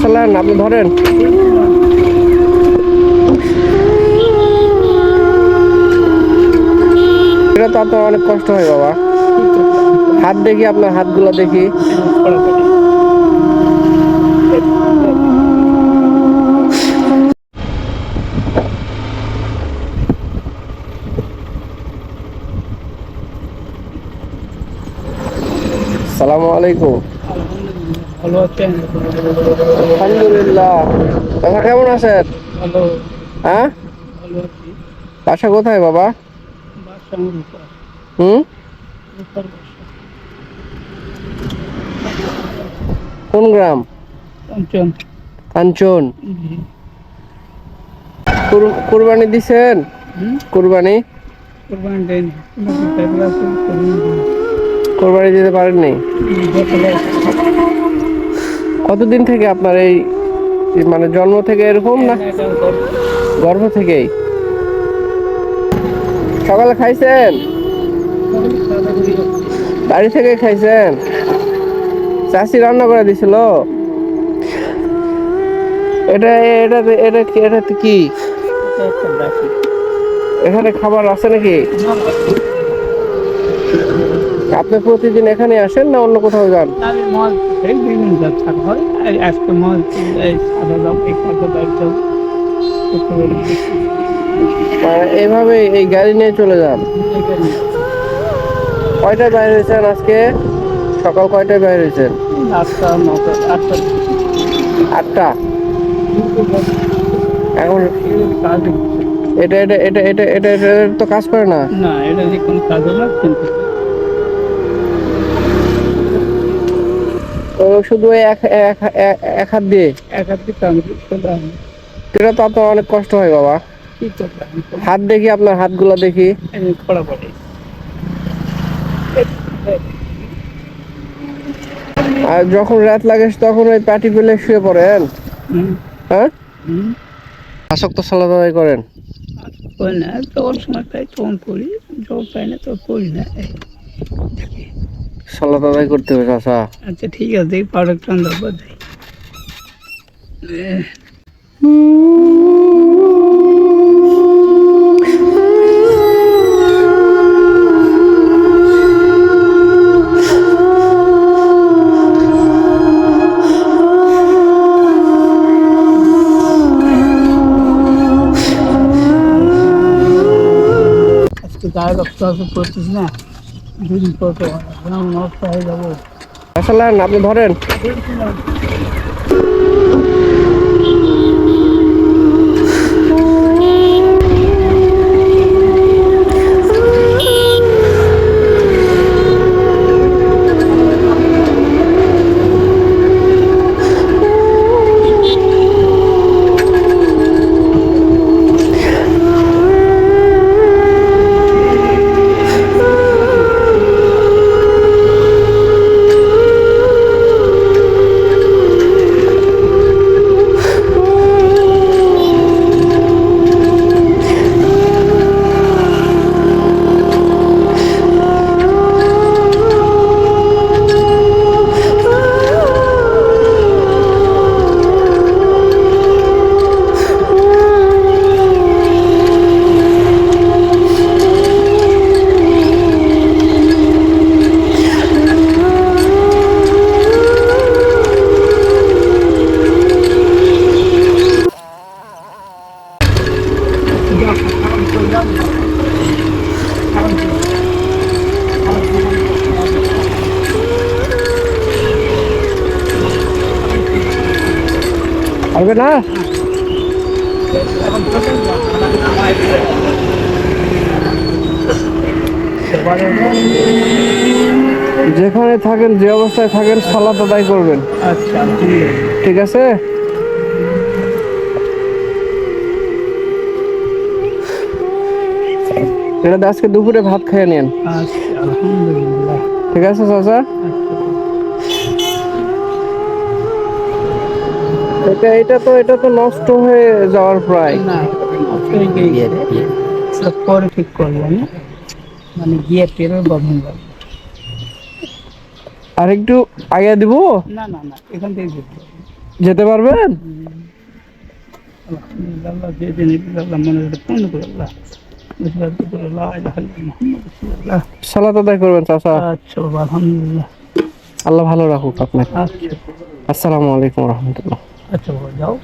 চালান আপনি ধরেন। এটা তো আপনার অনেক কষ্ট হয়, বাবা। হাত দেখি, আপনার হাতগুলো দেখি। সালামু আলাইকুম। ভালো আছেন? আলহামদুলিল্লাহ। কেমন আছেন? ভালো। হ্যাঁ? ভালো আছি। বাসা কোথায় বাবা? বাসা হুম? কোন গ্রাম? পঞ্চম কাঞ্চন। কুরবানি দিছেন? কুরবানি? কোরবানি দিতে পারেননি? কতদিন থেকে আপনার এই মানে জন্ম থেকে এরকম না? গর্ভ থেকেই? সকালে খাইছেন? বাড়ি থেকে খাইছেন? চাষি রান্না করে দিছিল। এটা এটা এটা এটা কি? এখানে খাবার আছে নাকি? আপনি প্রতিদিন এখানে আসেন না অন্য কোথাও যান? মল এই যাত্রা হয় আজকে এই সাদা দাম এই সাদা দাম মানে এই গাড়ি নিয়ে চলে যান। কয়টায় বাইরে হয়েছেন আজকে? সকাল কয়টায় বাইরে হয়েছেন? আটটা নটা আটটা। আটটা? এখন এটা এটা এটা এটা এটা এটা তো কাজ করে না? না এটা যে কোনো কাজ না কিন্তু শুধু এক হাত দিয়ে? এক হাতে এটা তো আপনার অনেক কষ্ট হয় বাবা। হাত দেখি আপনার হাতগুলো দেখি। পড়ে আর যখন রাত লাগে তখন ওই পাটি পেলে শুয়ে পড়েন। হ্যাঁ? আসক্ত সালাদ আদায় করেন না তখন সময় পাই তখন পড়ি যখন পাই না তখন পড়ি না। সালাদ আদায় করতে হবে চাষা আচ্ছা ঠিক আছে দেখি পাউডার টান দেবো দেয় গায়ে রক্ত আছে পড়ছিস না। হয়ে যাব চালান আপনি ধরেন। না? যেখানে থাকেন যে অবস্থায় থাকেন সালাদ আদায় করবেন। আচ্ছা ঠিক আছে? এটা আজকে দুপুরে ভাত খেয়ে নেন আচ্ছা ঠিক আছে চাচা? এটা এটা তো এটা তো নষ্ট হয়ে যাওয়ার প্রায়। হয়ে পরে ঠিক করব মানে গিয়ে আর একটু আগে দিব? না না না এখান থেকে যেতে পারবেন? আলহামদুলিল্লাহ আল্লাহ যে দিন আল্লাহ মনে করে পূর্ণ করে আল্লাহ। সালাত আদায় করবেন চাচা। আচ্ছা আলহামদুলিল্লাহ আল্লাহ ভালো রাখুক আপনাকে। আচ্ছা। আসসালামু আলাইকুম রহমতুল্লাহ। আচ্ছা যাও।